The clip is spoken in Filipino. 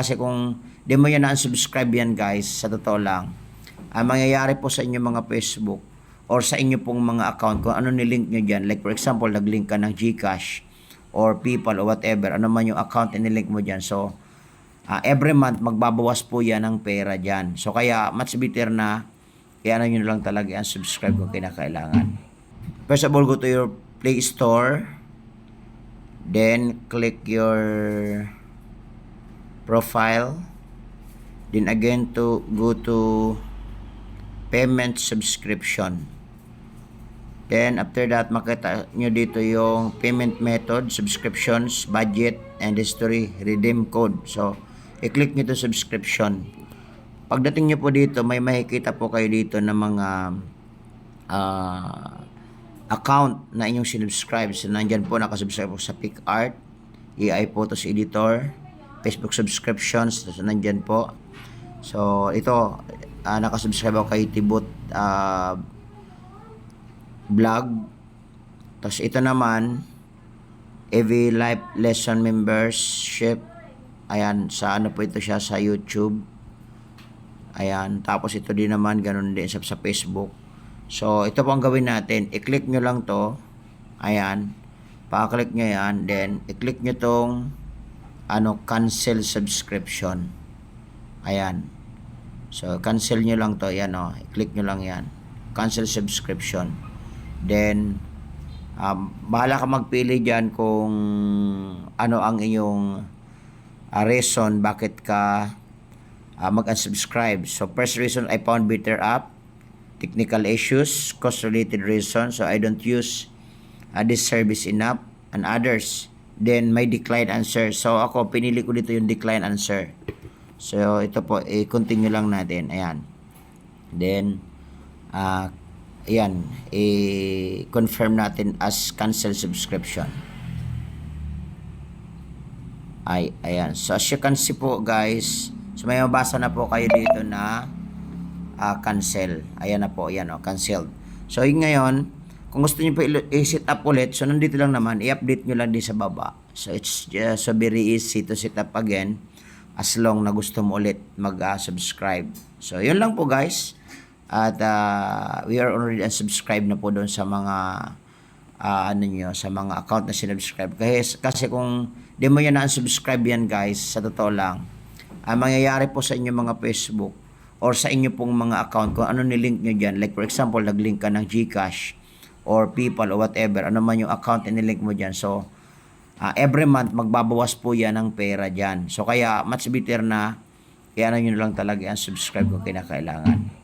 Kasi kung di mo yan na-unsubscribe yan guys, sa totoo lang, ang mangyayari po sa inyo mga Facebook or sa inyo pong mga account, kung ano nilink nyo dyan, like for example, naglink ka ng Gcash or PayPal or whatever, ano man yung account na nilink mo dyan. So, ah, every month, magbabawas po yan ng pera dyan. So, kaya much better na, kaya ano nyo lang talaga ang subscribe kung kinakailangan. First of all, go to your Play Store. Then, click your profile. Then again to go to payment subscription. Then after that makita nyo dito yung payment method, subscriptions, budget, and history, redeem code. So, i-click nyo to subscription. Pagdating nyo po dito, may makikita po kayo dito ng mga ah, account na inyong sinubscribe. So, nandyan po, nakasubscribe po sa PicArt, AI Photos Editor, Facebook subscriptions, so, nandyan po. So, ito, ah, nakasubscribe ako kay Tibot ah, Vlog. Tapos ito naman, EV Life Lesson Membership. Ayan, sa ano po ito siya sa YouTube. Ayan, tapos ito din naman, ganun din sa, sa Facebook. So, ito po ang gawin natin. I-click nyo lang to. Ayan. Pa-click nyo yan. Then, i-click nyo tong ano, cancel subscription. Ayan. So, cancel nyo lang to. Ayan o. I-click nyo lang yan. Cancel subscription. Then, um, bahala ka magpili dyan kung ano ang iyong uh, reason bakit ka uh, mag-unsubscribe. So, first reason, I found better app. Technical issues, cost-related reason. So, I don't use uh, this service enough. And others, then may decline answer. So, ako, pinili ko dito yung decline answer. So, ito po, i-continue lang natin. Ayan. Then, ah, ayan, i-confirm natin as cancel subscription. Ay, ayan. So, as you can see po, guys, so may mabasa na po kayo dito na ah, cancel. Ayan na po, ayan o, canceled. So, yun ngayon, kung gusto niyo po i-set up ulit, so nandito lang naman, i-update nyo lang din sa baba. So, it's just so very easy to set up again as long na gusto mo ulit mag-subscribe. so, yun lang po guys. At ah, we are already unsubscribe na po doon sa mga ah, ano nyo, sa mga account na sinubscribe. Kasi, kasi kung di mo yan na-unsubscribe yan guys, sa totoo lang, ang mangyayari po sa inyo mga Facebook or sa inyo pong mga account, kung ano nilink nyo dyan, like for example, naglink ka ng Gcash or PayPal or whatever, ano man yung account na nilink mo dyan. So, ah, every month, magbabawas po yan ng pera dyan. So, kaya, much better na, kaya ano nyo na lang talaga ang subscribe kung kinakailangan.